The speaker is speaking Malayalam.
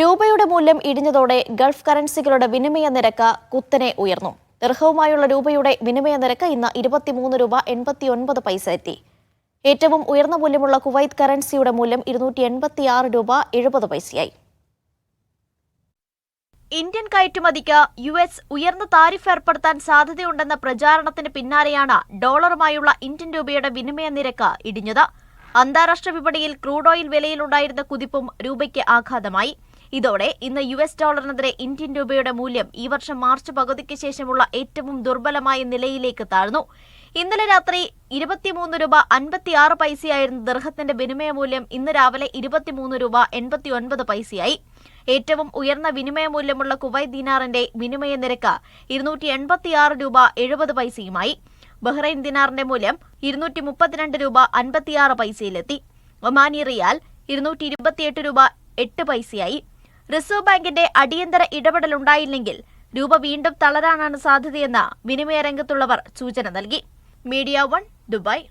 രൂപയുടെ മൂല്യം ഇടിഞ്ഞതോടെ ഗൾഫ് കറൻസികളുടെ വിനിമയ നിരക്ക് കുത്തനെ ഉയർന്നു. ദർഹവുമായുള്ള രൂപയുടെ വിനിമയ നിരക്ക് ഇന്ന് ഇരുപത്തിമൂന്ന് രൂപ എൺപത്തിയൊൻപത് പൈസ എത്തി. ഏറ്റവും ഉയർന്ന മൂല്യമുള്ള കുവൈത്ത് കറൻസിയുടെ മൂല്യം ഇരുന്നൂറ്റി എൺപത്തി ആറ് രൂപ എഴുപത് പൈസയായി. ഇന്ത്യൻ കയറ്റുമതിക്ക് യു എസ് ഉയർന്ന താരിഫ് ഏർപ്പെടുത്താൻ സാധ്യതയുണ്ടെന്ന പ്രചാരണത്തിന് പിന്നാലെയാണ് ഡോളറുമായുള്ള ഇന്ത്യൻ രൂപയുടെ വിനിമയ നിരക്ക് ഇടിഞ്ഞത്. അന്താരാഷ്ട്ര വിപണിയിൽ ക്രൂഡ് ഓയിൽ വിലയിലുണ്ടായിരുന്ന കുതിപ്പും രൂപയ്ക്ക് ആഘാതമായി. ഇതോടെ ഇന്ന് യു എസ് ഡോളറിനെതിരെ ഇന്ത്യൻ രൂപയുടെ മൂല്യം ഈ വർഷം മാർച്ച് പകുതിക്ക് ശേഷമുള്ള ഏറ്റവും ദുർബലമായ നിലയിലേക്ക് താഴ്ന്നു. ഇന്നലെ രാത്രി ഇരുപത്തിമൂന്ന് രൂപ അൻപത്തിയാറ് പൈസയായിരുന്ന ദർഹത്തിന്റെ വിനിമയ മൂല്യം ഇന്ന് രാവിലെ ഇരുപത്തിമൂന്ന് രൂപ എൺപത്തിയൊൻപത് പൈസയായി. ഏറ്റവും ഉയർന്ന വിനിമയ മൂല്യമുള്ള കുവൈറ്റ് ദിനാറിന്റെ വിനിമയ നിരക്ക് ഇരുന്നൂറ്റി എൺപത്തിയാറ് രൂപ എഴുപത് പൈസയുമായി. ബഹ്റൈൻ ദിനാറിന്റെ മൂല്യം ഇരുന്നൂറ്റി മുപ്പത്തിരണ്ട് രൂപ അൻപത്തിയാറ് പൈസയിലെത്തി. ഒമാനി റിയാൽ ഇരുന്നൂറ്റി ഇരുപത്തിയെട്ട് രൂപ എട്ട് പൈസയായി. റിസർവ് ബാങ്കിന്റെ അടിയന്തര ഇടപെടലുണ്ടായില്ലെങ്കിൽ രൂപ വീണ്ടും തളരാനാണ് സാധ്യതയെന്ന് വിനിമയ രംഗത്തുള്ളവർ സൂചന നൽകി. Media one Dubai.